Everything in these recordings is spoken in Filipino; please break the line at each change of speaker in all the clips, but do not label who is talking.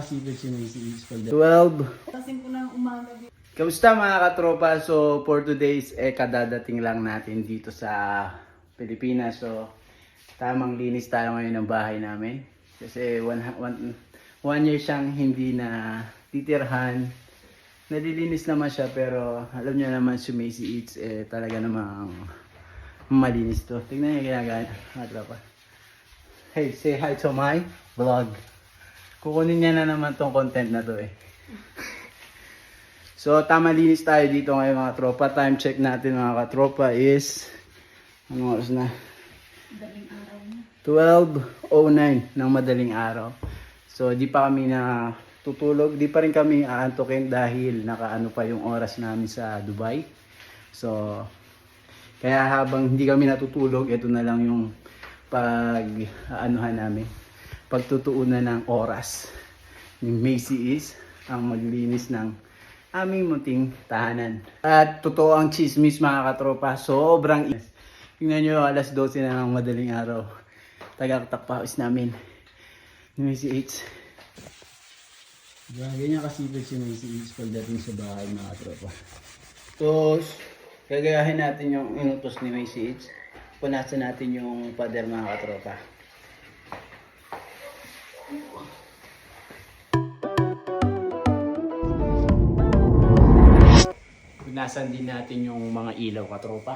12.
Kasing ko ng umaga dito.
Kamusta mga katropa? So for today's eh kadadating lang natin dito sa Pilipinas. So tamang linis tayo ngayon ng bahay namin. Kasi one, one, one year siyang hindi na titirhan. Nalilinis naman siya pero alam niyo naman si Macy Eats eh talaga namang malinis to. Tingnan niyo ginagawa niya, mga tropa. Hey, say hi to my vlog. Kukunin niya na naman tong content na to eh. So, tama linis tayo dito ngayon mga tropa. Time check natin mga katropa is, ano oras na?
Daling araw na.
12.09 ng madaling araw. So, di pa kami na tutulog. Di pa rin kami aantukin dahil nakaano pa yung oras namin sa Dubai. So, kaya habang hindi kami natutulog, ito na lang yung pag aanuhan namin. Pagtutuunan ng oras. Yung Macy is ang maglinis ng aming munting tahanan. At totoo ang chismis mga katropa. Sobrang init. Tingnan nyo, alas 12 na ng madaling araw. Tagaktak pawis namin. Ni Macy H. Ganyan kasipag si Macy H pagdating sa bahay mga katropa. Tapos, gagayahin natin yung inutos ni Macy H. Punasan natin yung pader mga katropa. Punasan din natin yung mga ilaw katropa.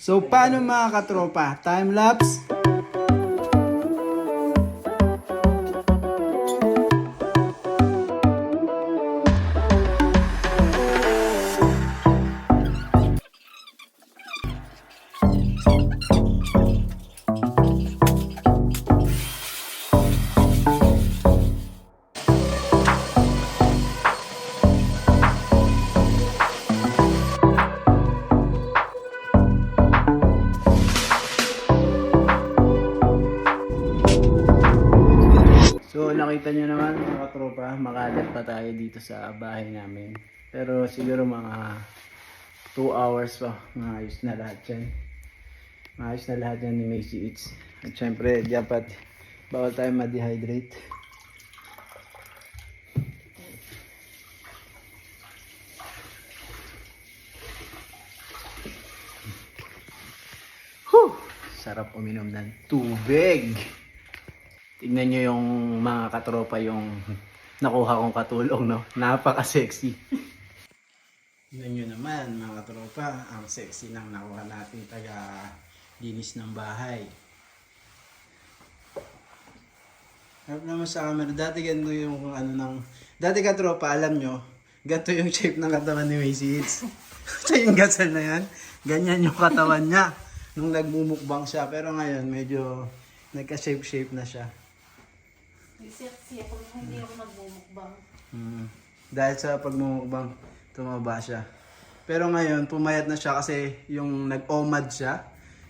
So, paano mga katropa? Time lapse? So nakita nyo naman mga katropa, makalat pa tayo dito sa bahay namin. Pero siguro mga 2 hours pa, maayos na lahat yan. Maayos na lahat yan ni Macy Eats. At syempre, dapat bawal tayo ma-dehydrate. Sarap uminom ng tubig. Tingnan nyo yung mga katropa yung nakuha kong katulong, no? Napaka-sexy. Tingnan nyo naman, mga katropa, ang sexy ng nakuha natin taga linis ng bahay. Harap naman sa camera. Dati ganito yung ano ng... Dati katropa, alam nyo, ganito yung shape ng katawan ni Macy Hits. Siya yung gasal na yan. Ganyan yung katawan niya nung nagmumukbang siya. Pero ngayon, medyo nagka-shape-shape na siya.
Sexy ako hindi ako nagmumukbang.
Mm. Dahil sa pagmumukbang, tumaba siya. Pero ngayon, pumayat na siya kasi yung nag-OMAD siya.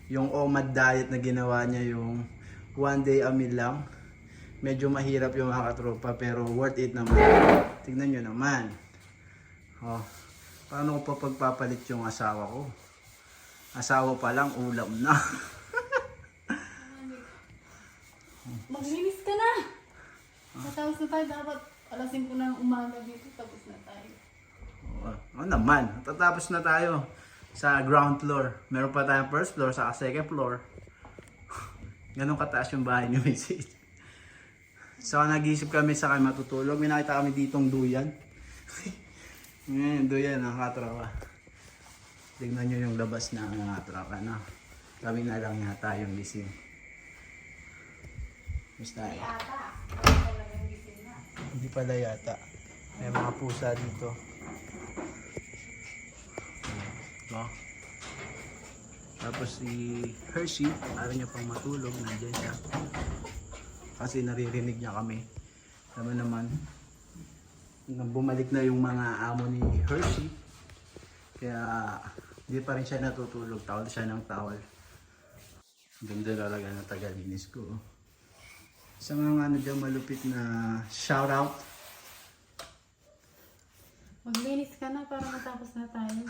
Yung OMAD diet na ginawa niya yung one day a meal lang. Medyo mahirap yung mga katropa pero worth it naman. Tignan nyo naman. Oh, paano ko pa pagpapalit yung asawa ko? Asawa pa lang, ulam na.
Maglinis ka na! Matapos na tayo dapat alas 5 ng umaga dito tapos na tayo.
Oo oh, naman, tatapos na tayo sa ground floor. Meron pa tayong first floor, sa second floor. Ganun kataas yung bahay ni Mrs. So nag-iisip kami sa kami matutulog. May nakita kami ditong duyan. Ngayon, duyan ang katropa. Tignan nyo yung labas ng mga katropa na. Kami na lang yata yung gising. Basta eh.
Ata, ako talagang gising na.
Hindi pala yata. May mga pusa dito. No? Tapos si Hershey, ayaw niya pang matulog, nandiyan siya. Kasi naririnig niya kami. Tama naman, bumalik na yung mga amo ni Hershey. Kaya hindi pa rin siya natutulog. Tawal siya ng tawal. Ganda talaga ng tagalinis ko. oh. Sa mga ano dyan malupit na shout out.
Maglinis ka na para matapos na tayo.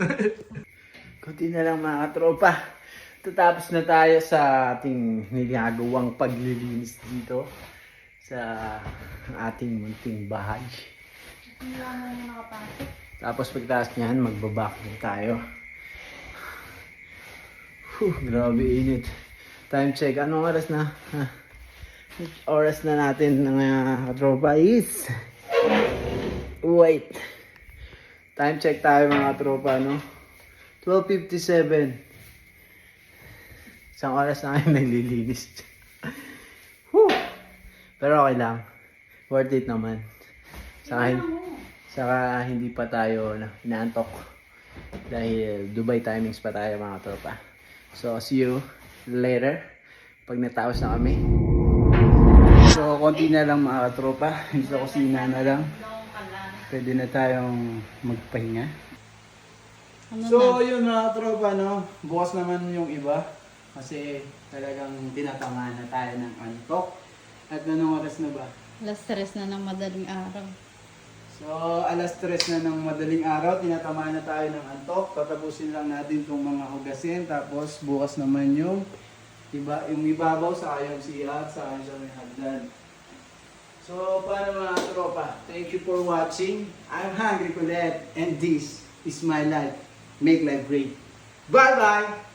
Kunti na lang mga tropa. Tatapos na tayo sa ating niligagawang paglilinis dito sa ating munting bahay. Tapos pagtaas niyan, magbabak na tayo. Whew, grabe init. Time check. Anong oras na? Ha? Oras na natin ng uh, tropa is... Wait. Time check tayo mga tropa, no? 12.57. Isang oras na kayo naglilinis. Whew. Pero okay lang. Worth it naman. Sa akin. Saka hindi pa tayo na, inaantok. Dahil Dubai timings pa tayo mga tropa. So, see you later. Pag natapos na kami. So, konti na lang mga tropa. Sa kusina na lang. Pwede na tayong magpahinga.
Ano
So, yun mga tropa, no? Bukas naman yung iba. Kasi talagang tinatamaan na tayo ng antok. At anong oras na ba?
Alas tres na ng madaling araw.
So, alas tres na ng madaling araw, tinatamaan na tayo ng antok. Tatapusin lang natin itong mga hugasin. Tapos, bukas naman yung iba, yung ibabaw sa yung CR, sa yung sa may hagdan. So, paano mga tropa? Thank you for watching. I'm Hungry Colette and this is my life. Make life great. Bye-bye!